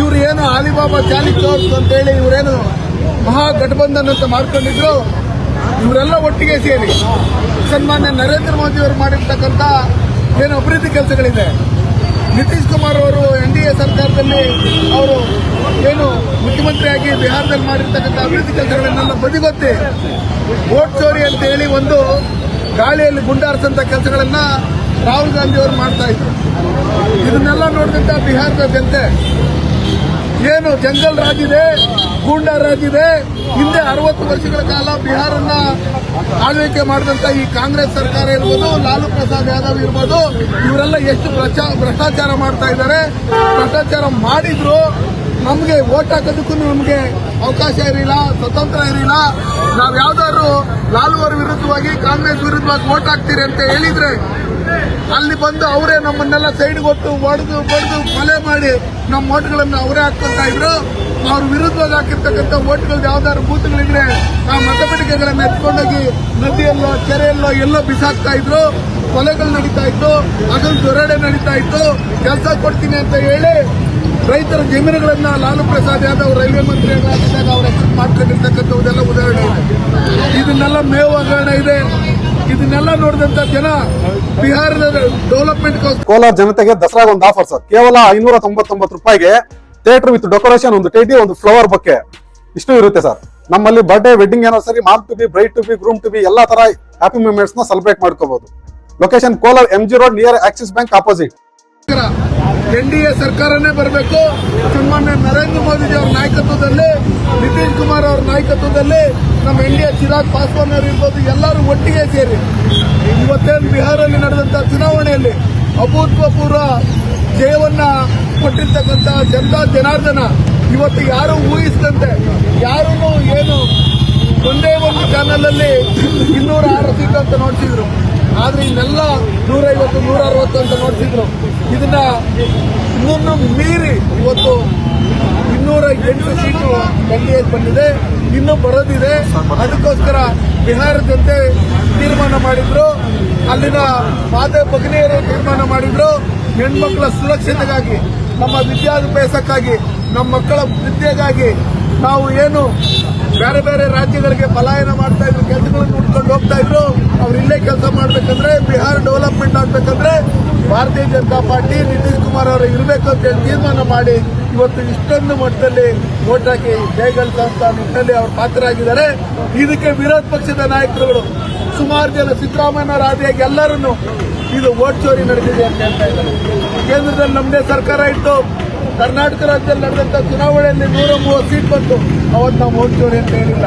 ಇವ್ರು ಏನು ತೋರ್ಸ್ ಅಂತ ಹೇಳಿ ಇವರೇನು ಮಹಾಗಠಬಂಧನ್ ಅಂತ ಮಾಡ್ಕೊಂಡಿದ್ರು. ಇವರೆಲ್ಲ ಒಟ್ಟಿಗೆ ಸೇರಿ ಸನ್ಮಾನ್ಯ ನರೇಂದ್ರ ಮೋದಿ ಅವರು ಮಾಡಿರ್ತಕ್ಕಂಥ ಏನು ಅಭಿವೃದ್ಧಿ ಕೆಲಸಗಳಿದೆ. ನಿತೀಶ್ ಕುಮಾರ್ ಅವರು ಎನ್ ಡಿ ಎ ಸರ್ಕಾರದಲ್ಲಿ ಅವರು ಏನು ಮುಖ್ಯಮಂತ್ರಿಯಾಗಿ ಬಿಹಾರದಲ್ಲಿ ಮಾಡಿರ್ತಕ್ಕಂಥ ಅಭಿವೃದ್ಧಿ ಕೆಲಸಗಳನ್ನೆಲ್ಲ ಬದಿಗೊತ್ತಿ ಓಟ್ ಚೋರಿ ಅಂತ ಹೇಳಿ ಒಂದು ಗಾಳಿಯಲ್ಲಿ ಗುಂಡಾರಿಸಂತ ಕೆಲಸಗಳನ್ನ ರಾಹುಲ್ ಗಾಂಧಿ ಅವರು ಮಾಡ್ತಾ ಇದ್ರು. ಇದನ್ನೆಲ್ಲ ನೋಡಿದಂತ ಬಿಹಾರದ ಜನತೆ ಏನು ಜಂಗಲ್ ರಾಜ್ ಇದೆ ಗೂಂಡಾ ರಾಜ್ ಇದೆ ಹಿಂದೆ ಅರವತ್ತು ವರ್ಷಗಳ ಕಾಲ ಬಿಹಾರನ್ನ ಆಳ್ವಿಕೆ ಮಾಡಿದಂತ ಈ ಕಾಂಗ್ರೆಸ್ ಸರ್ಕಾರ ಇರ್ಬೋದು, ಲಾಲು ಪ್ರಸಾದ್ ಯಾದವ್ ಇರ್ಬೋದು, ಇವರೆಲ್ಲ ಎಷ್ಟು ಭ್ರಷ್ಟಾಚಾರ ಮಾಡ್ತಾ ಇದ್ದಾರೆ. ಭ್ರಷ್ಟಾಚಾರ ಮಾಡಿದ್ರು, ನಮಗೆ ಓಟ್ ಹಾಕೋದಕ್ಕೂ ನಮಗೆ ಅವಕಾಶ ಇರಲಿಲ್ಲ, ಸ್ವತಂತ್ರ ಇರಲಿಲ್ಲ. ನಾವು ಯಾವ್ದಾದ್ರು ಲಾಲುವರ ವಿರುದ್ಧವಾಗಿ, ಕಾಂಗ್ರೆಸ್ ವಿರುದ್ಧವಾಗಿ ಓಟ್ ಹಾಕ್ತೀರಿ ಅಂತ ಹೇಳಿದ್ರೆ ಅಲ್ಲಿ ಬಂದು ಅವರೇ ನಮ್ಮನ್ನೆಲ್ಲ ಸೈಡ್ ಕೊಟ್ಟು ಹೊಡೆದು ಬಡ್ದು ಕೊಲೆ ಮಾಡಿ ನಮ್ಮ ಓಟ್ಗಳನ್ನು ಅವರೇ ಹಾಕ್ತಾ ಇದ್ರು. ಅವ್ರ ವಿರುದ್ಧವಾಗಿ ಹಾಕಿರ್ತಕ್ಕಂಥ ಓಟ್ಗಳು ಯಾವ್ದಾದ್ರು ಬೂತ್ಗಳಿದ್ರೆ ಆ ಮತಪೆಟ್ಟಿಗೆಗಳನ್ನ ಎತ್ಕೊಂಡೋಗಿ ನದಿಯಲ್ಲೋ, ಕೆರೆಯಲ್ಲೋ ಎಲ್ಲೋ ಬಿಸಾಕ್ತಾ ಇದ್ರು. ಕೊಲೆಗಳು ನಡೀತಾ ಇತ್ತು. ಅದನ್ನು ದೊರಡೆ ನಡೀತಾ ಇತ್ತು. ಕೆಲಸ ಕೊಡ್ತೀನಿ ಅಂತ ಹೇಳಿ ರೈತರ ಜಮೀನುಗಳನ್ನ ಲಾಲು ಪ್ರಸಾದ್ ಯಾದವ್ ರೈಲ್ವೆ ಮಂತ್ರಿಗಳಾಗಿದ್ದಾಗ ಅವರ ಹೆಸರು ಮಾಡ್ಕೊಂಡಿರ್ತಕ್ಕಂಥದ್ದೆಲ್ಲ ಉದಾಹರಣೆ ಇದೆ. ಇದನ್ನೆಲ್ಲ ಮೇವು ಹಗರಣ ಇದೆ. ಇದನ್ನೆಲ್ಲ ನೋಡಿದಂತ ಜನ ಬಿಹಾರದ ಡೆವಲಪ್ಮೆಂಟ್ ಕೋಲಾರ ಜನತೆಗೆ ದಸರಾಗ ಒಂದು ಆಫರ್ ಸರ್. ಕೇವಲ ಐನೂರ ತೊಂಬತ್ತೊಂಬತ್ತು ರೂಪಾಯಿಗೆ ಥಿಯೇಟರ್ ವಿತ್ ಡೆಕೋರೇಷನ್ ಒಂದು ಟೇಟಿ ಒಂದು ಫ್ಲವರ್ ಬಗ್ಗೆ ಇಷ್ಟು ಇರುತ್ತೆ ಸರ್. ನಮ್ಮಲ್ಲಿ ಬರ್ಡೇ ವೆಡ್ಡಿಂಗ್ ಏನೋ ಸರಿ mom to be bride to be groom to be ಎಲ್ಲಾ ತರ ಹ್ಯಾಪಿ ಮೂಮೆಂಟ್ಸ್ನ ಸೆಲೆಬ್ರೇಟ್ ಮಾಡ್ಕೋಬಹುದು location Kolar M G road near Axis bank opposite N D A ಸರ್ಕಾರನೇ ಬರಬೇಕು. ಸನ್ಮಾನ್ಯ ನರೇಂದ್ರ ಮೋದಿಜಿ ಅವರ ನಾಯಕತ್ವದಲ್ಲಿ, ನಿತೀಶ್ ಕುಮಾರ್ ಅವರ ನಾಯಕತ್ವದಲ್ಲಿ ನಮ್ಮ N D A Chirag Paswan ಅವರು ಇರ್ಬೋದು, ಎಲ್ಲರೂ ಒಟ್ಟಿಗೆ ಸೇರಿ. ಇವತ್ತೇನು ಬಿಹಾರಲ್ಲಿ ನಡೆದಂತ ಚುನಾವಣೆಯಲ್ಲಿ ಅಭೂತಪೂರ್ವ ಜಯವನ್ನ ಕೊಟ್ಟಿರ್ತಕ್ಕಂಥ ಜನತಾ ಜನಾರ್ದನ ಇವತ್ತು ಯಾರು ಊಹಿಸಿದಂತೆ ಯಾರೂ ಏನು ಒಂದೇ ಒಂದು ಚಾನಲ್ ಅಲ್ಲಿ ಇನ್ನೂರ ಆರು ಸೀಟ್ ಅಂತ ನೋಡ್ತಿದ್ರು ಆದ್ರೆ ಇಲ್ಲೆಲ್ಲ ನೂರೈವತ್ತು ನೂರ ಅರವತ್ತು ಅಂತ ನೋಡ್ತಿದ್ರು ಇದನ್ನ ಇನ್ನೊಂದು ಮೀರಿ ಇವತ್ತು ಇನ್ನೂರ ಎಂಟು ಸೀಟು ಎನ್ಡಿಎಗೆ ಬಂದಿದೆ. ಇನ್ನೂ ಬರೋದಿದೆ. ಅದಕ್ಕೋಸ್ಕರ ಬಿಹಾರದಂತೆ ತೀರ್ಮಾನ ಮಾಡಿದ್ರು. ಅಲ್ಲಿನ ಮಾತೆ ಭಗಿನಿಯರು ತೀರ್ಮಾನ ಮಾಡಿದ್ರು. ಹೆಣ್ಮಕ್ಳ ಸುರಕ್ಷತೆಗಾಗಿ, ನಮ್ಮ ವಿದ್ಯಾಭ್ಯಾಸಕ್ಕಾಗಿ, ನಮ್ಮ ಮಕ್ಕಳ ವಿದ್ಯೆಗಾಗಿ ನಾವು ಏನು ಬೇರೆ ಬೇರೆ ರಾಜ್ಯಗಳಿಗೆ ಪಲಾಯನ ಮಾಡ್ತಾ ಇದ್ರು ಕೆಲಸಗಳನ್ನು ಹುಡ್ಕೊಂಡು ಹೋಗ್ತಾ ಇದ್ರು ಅವ್ರು ಇಲ್ಲೇ ಕೆಲಸ ಮಾಡ್ಬೇಕಂದ್ರೆ ಬಿಹಾರ ಡೆವಲಪ್ಮೆಂಟ್ ಆಗ್ಬೇಕಂದ್ರೆ ಭಾರತೀಯ ಜನತಾ ಪಾರ್ಟಿ ನಿತೀಶ್ ಕುಮಾರ್ ಅವರು ಇರಬೇಕು ಅಂತ ಹೇಳಿ ತೀರ್ಮಾನ ಮಾಡಿ ಇವತ್ತು ಇಷ್ಟೊಂದು ಮಟ್ಟದಲ್ಲಿ ವೋಟ್ ಹಾಕಿ ಜಯಗಳಿಸುವಂತ ನಿಟ್ಟಿನಲ್ಲಿ ಅವರು ಪಾತ್ರರಾಗಿದ್ದಾರೆ. ಇದಕ್ಕೆ ವಿರೋಧ ಪಕ್ಷದ ನಾಯಕರುಗಳು ಸುಮಾರು ಜನ ಸಿದ್ದರಾಮಯ್ಯ ಆದಿಯಾಗಿ ಎಲ್ಲರನ್ನು ಇದು ಓಟ್ ಚೋರಿ ನಡೆದಿದೆ ಅಂತ ಹೇಳ್ತಾ ಇದ್ದಾರೆ. ಕೇಂದ್ರದಲ್ಲಿ ನಮ್ಮದೇ ಸರ್ಕಾರ ಇತ್ತು. ಕರ್ನಾಟಕ ರಾಜ್ಯದಲ್ಲಿ ನಡೆದಂತ ಚುನಾವಣೆಯಲ್ಲಿ ನೂರ ಮೂವತ್ತು ಸೀಟ್ ಬಂತು. ಅವತ್ತು ನಾವು ಓಟ್ ಚೋರಿ ಅಂತ ಹೇಳಿಲ್ಲ